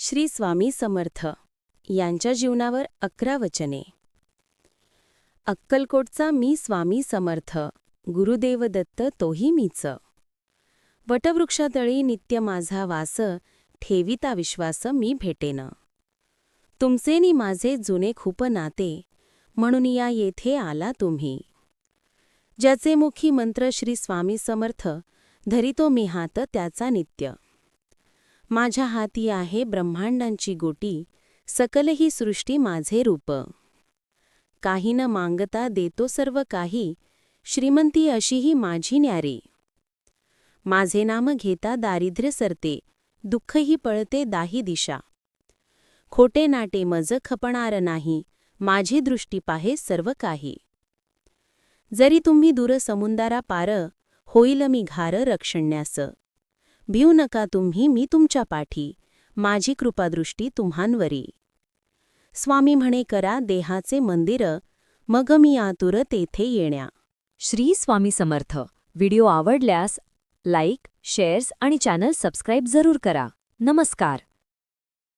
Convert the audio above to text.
श्री स्वामी समर्थ यांच्या जीवनावर अकरा वचने. अक्कलकोटचा मी स्वामी समर्थ गुरुदेव दत्त तोही मीच. वटवृक्षातळी नित्य माझा वास ठेविता विश्वास मी भेटेन. तुमचे नि माझे जुने खूप नाते म्हणून या येथे आला तुम्ही. ज्याचे मुखी मंत्र श्री स्वामी समर्थ धरितो मी हात त्याचा नित्य. माझ्या हाती आहे ब्रह्मांडांची गोटी सकल ही सृष्टी माझे रूप. काही न मांगता देतो सर्व काही श्रीमंती अशीही माझी न्यारी. माझे नाम घेता दारिद्र्य सरते दुःखही पळते दाही दिशा. खोटे नाटे मज खपणार नाही माझी दृष्टी पाहे सर्व काही. जरी तुम्ही दूर समुंदारा पार होईल मी घार रक्षण्यास. भिऊ नका तुम्ही मी तुमच्या पाठी. माझी कृपादृष्टी तुम्हांवरी. स्वामी म्हणे करा देहाचे मंदिर मग मी आतुर तेथे येण्या. श्री स्वामी समर्थ. व्हिडिओ आवडल्यास लाईक शेअर्स आणि चॅनल सबस्क्राईब जरूर करा. नमस्कार.